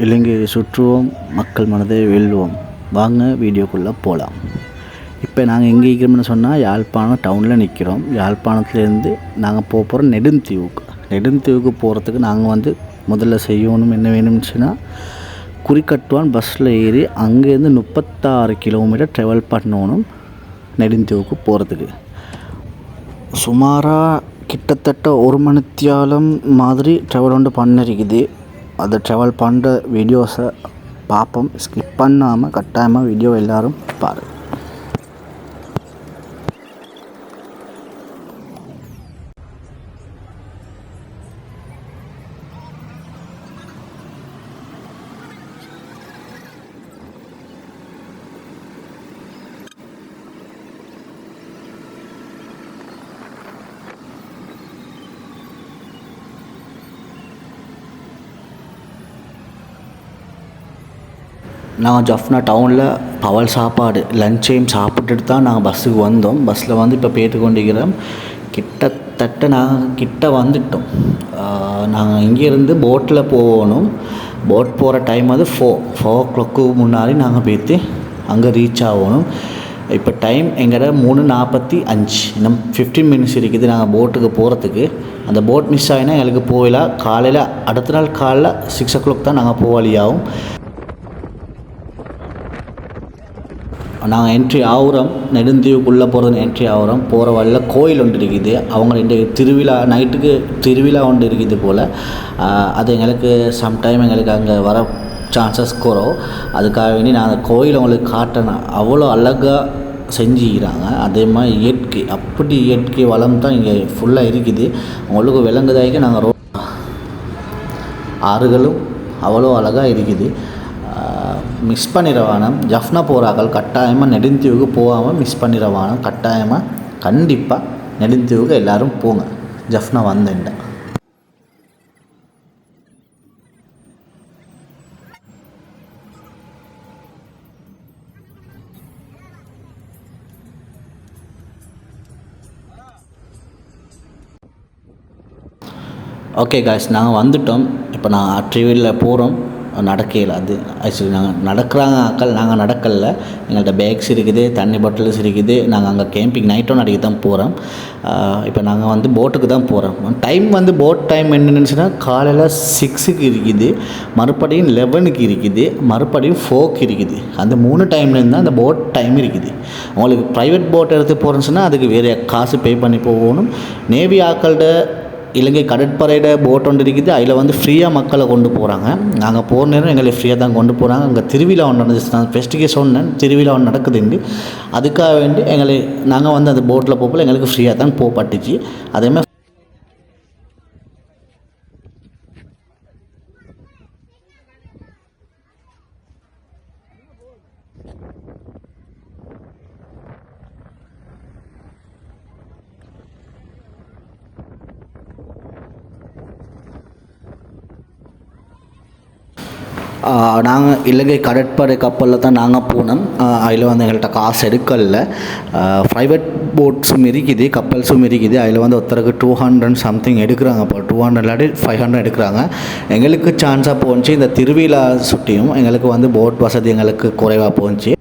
இலங்கையை சுற்றுவோம் மக்கள் மனதை வெல்வோம். வாங்க வீடியோக்குள்ளே போகலாம் இப்போ நாங்கள் எங்கே இருக்கிறோம்னு சொன்னால் யாழ்ப்பாணம் டவுனில் நிற்கிறோம் யாழ்ப்பாணத்துலேருந்து நாங்கள் போக போகிறோம் நெடுந்தீவுக்கு. நெடுந்தீவுக்கு போகிறதுக்கு நாங்கள் வந்து முதல்ல செய்யணும் என்ன வேணும்னுச்சுன்னா குறிக்கட்டுவான் பஸ்ஸில் ஏறி அங்கேருந்து முப்பத்தாறு கிலோமீட்டர் ட்ராவல் பண்ணணும் நெடுந்தீவுக்கு போகிறதுக்கு சுமாராக கிட்டத்தட்ட ஒரு மணித்தியாலம் மாதிரி ட்ராவல் ஒன்று பண்ணிருக்குது. அதை ட்ராவல் பண்ணுற வீடியோஸை பார்ப்போம் ஸ்கிப் பண்ணாமல் கட்டாயமாக வீடியோ எல்லோரும் பாருங்கள் நாங்கள் ஜஃப்னா டவுனில் பவல் சாப்பாடு லஞ்சையும் சாப்பிட்டுட்டு தான் நாங்கள் பஸ்ஸுக்கு வந்தோம். பஸ்ஸில் வந்து இப்போ பேத்துக்கொண்டிருக்கிறோம் கொண்டிருக்கிறோம் கிட்டத்தட்ட நாங்கள் கிட்ட வந்துட்டோம். நாங்கள் இங்கேருந்து போட்டில் போகணும். போட் போகிற டைம் வந்து ஃபோர் ஃபோர் ஓ கிளாக்கு முன்னாடி நாங்கள் போய்த்து அங்கே ரீச் ஆகணும். இப்போ டைம் எங்கட மூணு நாற்பத்தி அஞ்சு. இன்னும் ஃபிஃப்டீன் மினிட்ஸ் இருக்குது நாங்கள் போட்டுக்கு போகிறதுக்கு அந்த போட் மிஸ் ஆகினா எங்களுக்கு போகலாம் காலையில் அடுத்த நாள் காலைல சிக்ஸ் ஓ கிளாக் தான் நாங்கள் போவாளியாகும் நாங்கள் என்ட்ரி ஆகுறோம் நெடுந்தீவுக்குள்ளே போகிறது என்ட்ரி ஆகுறோம் போகிற வழியில் கோயில் ஒன்று இருக்குது. அவங்க ரெண்டு திருவிழா நைட்டுக்கு திருவிழா ஒன்று இருக்குது போல். அது எங்களுக்கு சம்டைம் எங்களுக்கு அங்கே வர சான்சஸ் குறோம். அதுக்காக வேண்டி நான் அந்த கோயில் உங்களுக்கு காட்டணும். அவ்வளோ அழகாக செஞ்சுக்கிறாங்க. அதே மாதிரி இயற்கை அப்படி இயற்கை வளம் தான் இங்கே ஃபுல்லாக இருக்குது. உங்களுக்கு விலங்குதாய்க்கு நாங்கள் ரோ ஆறுகளும் அவ்வளோ அழகாக இருக்குது. மிஸ் பண்ணிடவானம் ஜஃப்னா போகிறாக்கள் கட்டாயமாக நெடுந்தீவுக்கு போகாமல் மிஸ் பண்ணிடவானம் கட்டாயமாக கண்டிப்பாக நெடுந்தீவுக்கு எல்லோரும் போங்க. ஜஃப்னா வந்தேன்டா. ஓகே காய்ஸ் நாங்கள் வந்துட்டோம். இப்போ நான் ட்ரிவிலில் போகிறோம் நடக்கையில் அது ஆக்சுவலி நாங்கள் நடக்கிறாங்க ஆக்கள் நாங்கள் நடக்கல எங்கள்கிட்ட பேக்ஸ் இருக்குது தண்ணி பாட்டில்ஸ் இருக்குது. நாங்கள் அங்கே கேம்பிங் நைட்டும் நடிக்க தான் போகிறோம் இப்போ நாங்கள் வந்து போட்டுக்கு தான் போகிறோம் டைம் வந்து போட் டைம் என்னென்னு காலையில் சிக்ஸுக்கு இருக்குது. மறுபடியும் லெவனுக்கு இருக்குது. மறுபடியும் ஃபோக்கு இருக்குது. அந்த மூணு டைம்லேருந்து தான் அந்த போட் டைம் இருக்குது. உங்களுக்கு ப்ரைவேட் போட் எடுத்து போகிறேன்னு சொன்னால் அதுக்கு வேறு காசு பே பண்ணி போகணும். நேவி ஆக்கள்கிட்ட இலங்கை கடற்படையிட போட் ஒன்று இருக்குது. அதில் வந்து ஃப்ரீயாக மக்களை கொண்டு போகிறாங்க நாங்கள் போகிற நேரம் எங்களை ஃப்ரீயாக தான் கொண்டு போகிறாங்க அங்கே திருவிழா ஒன்று நடந்துச்சு. நான் ஃபெஸ்ட்டுக்கே சொன்னேன். திருவிழா ஒன்று நடக்குதுண்டு அதுக்காக வேண்டி எங்களை நாங்கள் வந்து அந்த போட்டில் போகல. எங்களுக்கு ஃப்ரீயாக தான் போகப்பட்டுச்சு அதேமாதிரி நாங்கள் இலங்கை கடற்படை கப்பலில் தான் நாங்கள் போனோம். அதில் வந்து எங்கள்கிட்ட காசு எடுக்கல ப்ரைவேட் போட்ஸும் இருக்குது கப்பல்ஸும் இருக்குது அதில் வந்து ஒருத்தருக்கு டூ ஹண்ட்ரட் சம்திங் எடுக்கிறாங்க இப்போ டூ ஹண்ட்ரட் இல்லாட்டி ஃபைவ் ஹண்ட்ரட் எடுக்கிறாங்க. எங்களுக்கு சான்ஸாக போணுச்சு இந்த திருவிழா சுட்டியும் எங்களுக்கு வந்து போட் வசதி எங்களுக்கு குறைவாக போணுச்சு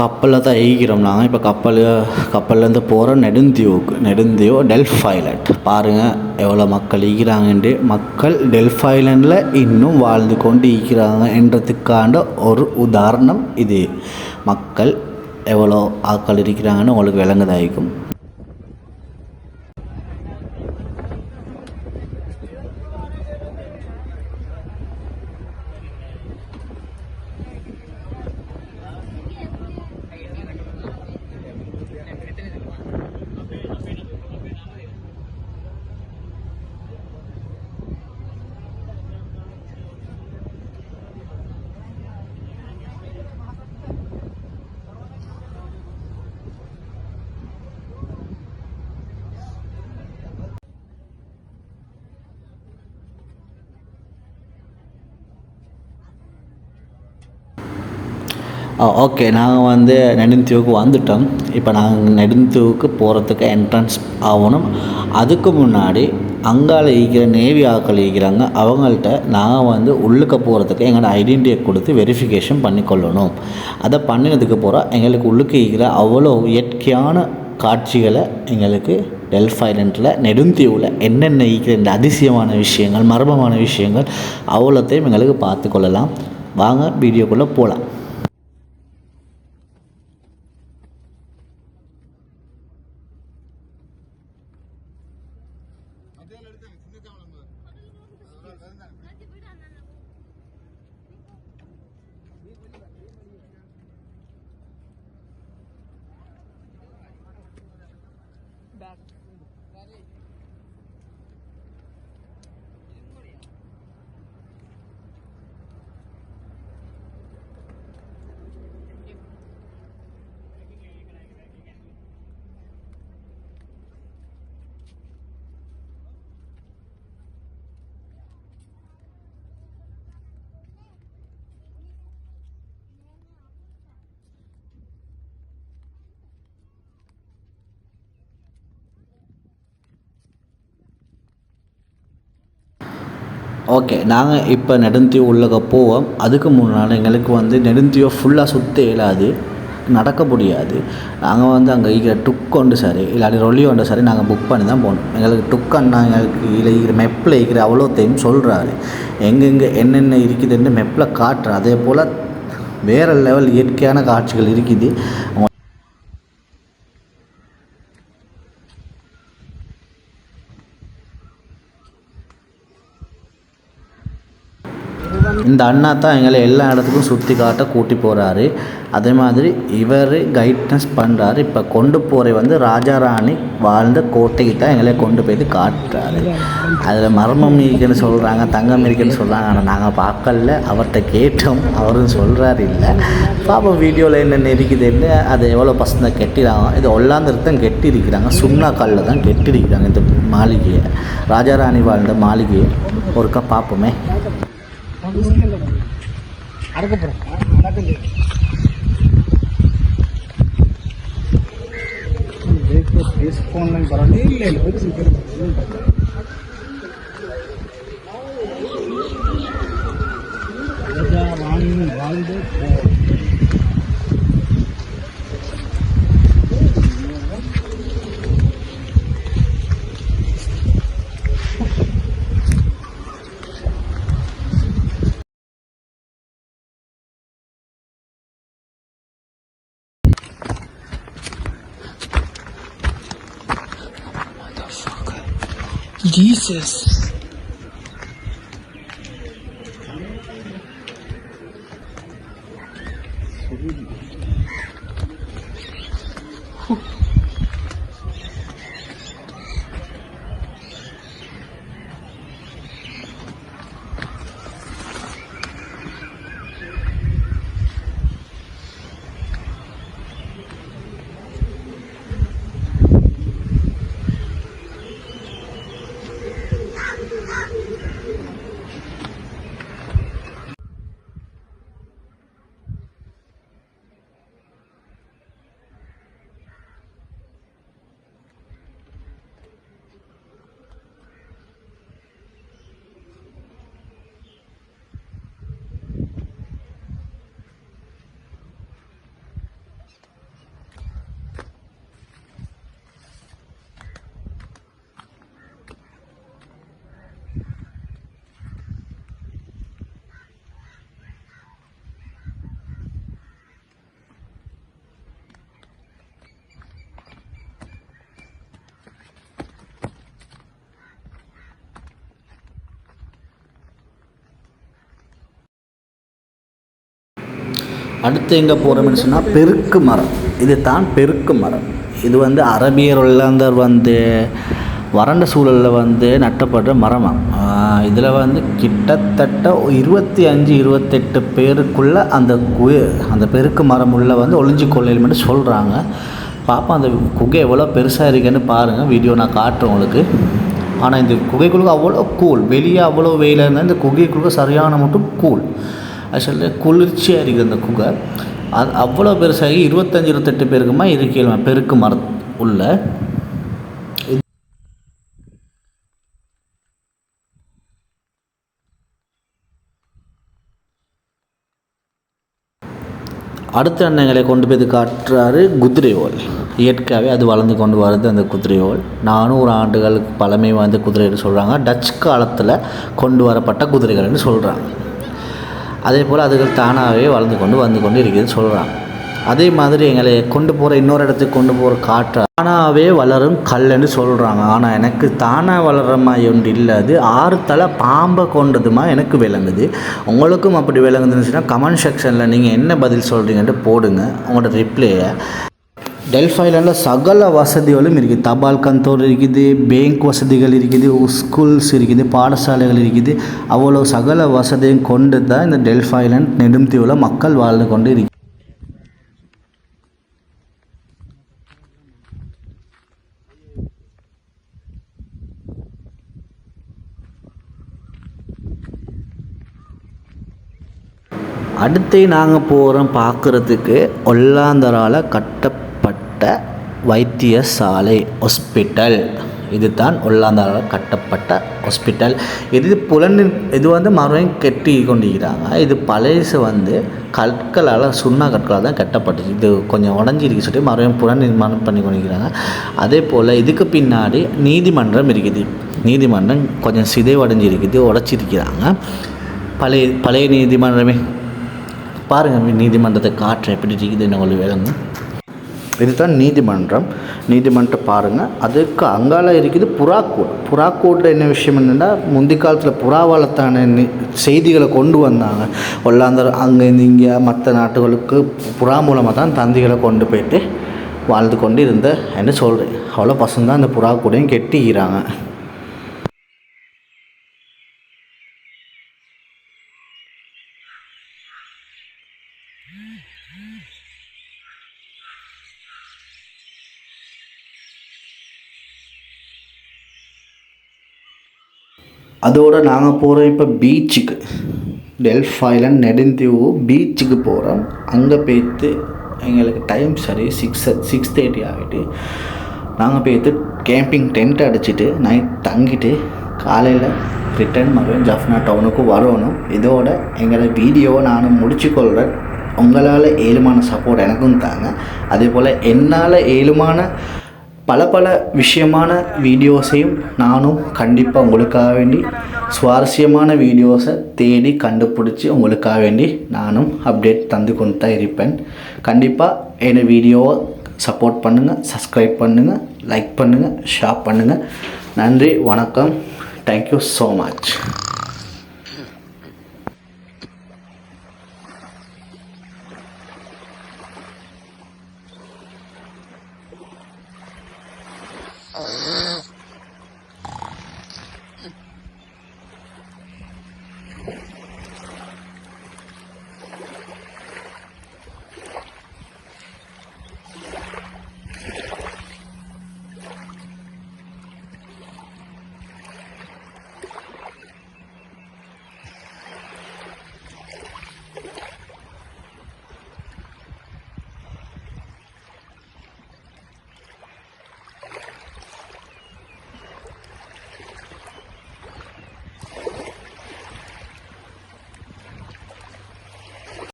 கப்பலில் தான் ஈகிறோம் நாங்கள் இப்போ கப்பல் கப்பல்லேருந்து போகிற நெடுந்தீவுக்கு நெடுந்தீவு டெல்ஃப் ஐலண்ட். பாருங்கள் எவ்வளோ மக்கள் ஈகிறாங்கன்ட்டு மக்கள் டெல்ஃப் ஐலண்டில் இன்னும் வாழ்ந்து கொண்டு ஈகிறாங்க என்றதுக்காண்ட ஒரு உதாரணம் இது. மக்கள் எவ்வளோ ஆட்கள் இருக்கிறாங்கன்னு உங்களுக்கு விளங்குதாயிருக்கும் ஓகே நாங்கள் வந்து நெடுந்தீவுக்கு வந்துட்டோம். இப்போ நாங்கள் நெடுந்தீவுக்கு போகிறதுக்கு என்ட்ரன்ஸ் ஆகணும். அதுக்கு முன்னாடி அங்கால இருக்கிற நேவி ஆட்கள் இருக்கிறாங்க அவங்கள்ட்ட நாங்கள் வந்து உள்ளுக்க போகிறதுக்கு எங்களோட ஐடென்டிட்டியை கொடுத்து வெரிஃபிகேஷன் பண்ணிக்கொள்ளணும். அதை பண்ணினதுக்கு போகிறோம் எங்களுக்கு உள்ளுக்கு இருக்கிற அவ்வளோ இயற்கையான காட்சிகளை எங்களுக்கு டெல்ஃப் ஐலண்டில் நெடுந்தீவில் என்னென்ன இருக்கிற இந்த அதிசயமான விஷயங்கள் மர்மமான விஷயங்கள் அவ்வளோத்தையும் எங்களுக்கு பார்த்து கொள்ளலாம். வாங்க வீடியோக்குள்ளே போகலாம் செஞ்சிருக்காங்க நம்ம ஒரு நாள் வருந்தாங்க ஓகே நாங்கள் இப்போ நெடுந்தீவு உள்ளக போவோம். அதுக்கு முன்னால் எங்களுக்கு வந்து நெடுந்தீவை ஃபுல்லாக சுற்ற இயலாது. நடக்க முடியாது. நாங்கள் வந்து அங்கே இருக்கிற டுக் ஒன்று சரி இல்லாட்டி ரொல்லி ஒன்று சரி நாங்கள் புக் பண்ணி தான் போகணும். எங்களுக்கு டுக்கன்னா எங்களுக்கு இல்லை இருக்கிற மெப்பில் இருக்கிற அவ்வளோத்தையும் சொல்கிறாரு எங்கெங்கே என்னென்ன இருக்குதுன்னு மெப்பில் காட்டுற அதே போல் வேறு லெவல் இயற்கையான காட்சிகள் இருக்குது. இந்த அண்ணா தான் எங்களை எல்லா இடத்துக்கும் சுற்றி காட்ட கூட்டி போகிறாரு அதே மாதிரி இவர் கைட்னஸ் பண்ணுறாரு இப்போ கொண்டு போகிற வந்து ராஜாராணி வாழ்ந்த கோட்டைக்கு தான் எங்களை கொண்டு போய் காட்டுறாரு. அதில் மர்மம் இருக்குன்னு சொல்கிறாங்க தங்கம் இருக்குன்னு சொல்கிறாங்க ஆனால் நாங்கள் பார்க்கல. அவர்கிட்ட கேட்டோம். அவரும் சொல்கிறாரு இல்லை. பாப்போம் வீடியோவில் என்னென்ன இருக்குதுன்னு அது எவ்வளோ பசங்க கெட்டிடாங்க இது ஒல்லாந்திரத்தான் கெட்டி இருக்கிறாங்க சுண்ணா கல்லில் தான் கெட்டிருக்கிறாங்க இந்த மாளிகையை. ராஜாராணி வாழ்ந்த மாளிகையை. ஒருக்கா பார்ப்போமே அடக்கப்படும் அடக்கம் டிஸ்கவுண்ட் பரவாயில்ல இல்லை இல்லை ஒரு Jesus. அடுத்து எங்கே போகிறோம்னு சொன்னால் பெருக்கு மரம். இது தான் பெருக்கு மரம். இது வந்து அரபியர் ஒல்லாந்தர் வந்து வறண்ட சூழலில் வந்து நட்டப்படுற மரம் இதில் வந்து கிட்டத்தட்ட இருபத்தி அஞ்சு இருபத்தெட்டு பேருக்குள்ளே அந்த கு அந்த பெருக்கு மரம் உள்ள வந்து ஒளிஞ்சு கொள்ளையில்மென்று சொல்கிறாங்க பாப்பா அந்த குகை எவ்வளோ பெருசாக இருக்குன்னு பாருங்கள் வீடியோ நான் காட்டுறேன் உங்களுக்கு. ஆனால் இந்த குகைக்குழுக்கு அவ்வளோ கூல் வெளியே அவ்வளோ வெயிலாக இருந்தால் இந்த குகைக்குழுக்கு சரியான மட்டும் கூல். ஆக்சுவலி குளிர்ச்சியாக இருக்குது அந்த குகை அது அவ்வளோ பெருசாகி இருபத்தஞ்சி இருபத்தெட்டு பேருக்குமா இருக்கையில பெருக்கு மர உள்ள. அடுத்த எண்ணங்களை கொண்டு போய் காட்டுறாரு குதிரைவோல் இயற்கையாகவே அது வளர்ந்து கொண்டு வருது அந்த குதிரைவோல் நானூறு ஆண்டுகளுக்கு பழமை வாய்ந்த குதிரைன்னு சொல்கிறாங்க டச் காலத்தில் கொண்டு வரப்பட்ட குதிரைகள்னு சொல்கிறாங்க அதே போல் அதுகள் தானாகவே வளர்ந்து கொண்டு வந்து கொண்டு இருக்குதுன்னு சொல்கிறாங்க அதே மாதிரி எங்களை கொண்டு போகிற இன்னொரு இடத்துக்கு கொண்டு போகிற காற்று தானாகவே வளரும் கல்லுன்னு சொல்கிறாங்க ஆனால் எனக்கு தானாக வளர்கிற மாதிரி ஒன்று இல்லை. அது ஆறு தலை பாம்பை கொண்டதுமா எனக்கு விளங்குது. உங்களுக்கும் அப்படி விளங்குதுன்னு கமெண்ட் செக்ஷனில் நீங்கள் என்ன பதில் சொல்கிறீங்கன்ட்டு போடுங்க. உங்களோட ரிப்ளையை டெல்ஃபைலாண்டில் சகல வசதிகளும் இருக்குது. தபால் கந்தோர் இருக்குது பேங்க் வசதிகள் இருக்குது ஸ்கூல்ஸ் இருக்குது பாடசாலைகள் இருக்குது. அவ்வளோ சகல வசதியும் கொண்டு தான் இந்த டெல்ஃபைலாண்ட் நெடும்தீவில் மக்கள் வாழ்ந்து கொண்டு இருக்கு. அடுத்து நாங்கள் போகிறோம் பார்க்குறதுக்கு ஒல்லாந்தரால் கட்ட வைத்தியசாலை ஹாஸ்பிட்டல் இதுதான் ஒல்லாந்தரால் கட்டப்பட்ட ஹாஸ்பிட்டல் இது புலன் இது வந்து மறுபடியும் கெட்டி கொண்டிருக்கிறாங்க இது பழையசு வந்து கற்களால் சுண்ணா கற்களால் தான் கட்டப்பட்டுச்சு இது கொஞ்சம் உடஞ்சிருக்கு சொல்லி மறுபடியும் புலன் நிர்மாணம் பண்ணி கொண்டிருக்கிறாங்க. அதே போல் இதுக்கு பின்னாடி நீதிமன்றம் இருக்குது. நீதிமன்றம் கொஞ்சம் சிதைவடைஞ்சிருக்குது உடச்சிருக்கிறாங்க. பழைய பழைய நீதிமன்றமே. பாருங்கள் நீதிமன்றத்தை காற்று எப்படி இருக்குதுன்னு உங்களுக்கு விளங்கும். இதுதான் நீதிமன்றம். நீதிமன்றம் பாருங்கள் அதுக்கு அங்கால இருக்குது புறாக்கூட் புறாக்கோட்டில் என்ன விஷயம் என்னென்னா முந்தி காலத்தில் புறாவாலத்தான செய்திகளை கொண்டு வந்தாங்க. ஒல்லாந்தர் அங்கேருந்து இங்கே மற்ற நாட்டுகளுக்கு புறா மூலமாக தான் தந்திகளை கொண்டு போயிட்டு வாழ்ந்து கொண்டு இருந்த என்ன சொல்கிறேன் அவ்வளோ பசங்க தான் அந்த புறா கூடையும் கெட்டிக்கிறாங்க. அதோடு நாங்கள் போகிறோம் இப்போ பீச்சுக்கு டெல்ஃப் ஐலண்ட் நெடுந்தீவு பீச்சுக்கு போகிறோம் அங்கே போய்த்து எங்களுக்கு டைம் சரி சிக்ஸ் சிக்ஸ் தேர்ட்டி ஆகிட்டு நாங்கள் போய்த்து கேம்பிங் டென்ட் அடிச்சுட்டு நைட் தங்கிட்டு காலையில் ரிட்டர்ன் மறுபடியும் ஜஃப்னா டவுனுக்கு வரணும். இதோட எங்களை வீடியோவை நானும் முடிச்சுக்கொள்கிறேன் உங்களால் ஏழுமான சப்போர்ட் எனக்கும் தாங்க. அதே போல் என்னால் ஏழுமான பல பல விஷயமான வீடியோஸையும் நானும் கண்டிப்பாக உங்களுக்காக வேண்டி சுவாரஸ்யமான வீடியோஸை தேடி கண்டுபிடிச்சி உங்களுக்காக வேண்டி நானும் அப்டேட் தந்து கொண்டு தான் இருப்பேன் கண்டிப்பாக என்னோடய வீடியோவை சப்போர்ட் பண்ணுங்கள் சப்ஸ்கிரைப் பண்ணுங்கள் லைக் பண்ணுங்கள் ஷேர் பண்ணுங்கள் நன்றி வணக்கம். Thank you so much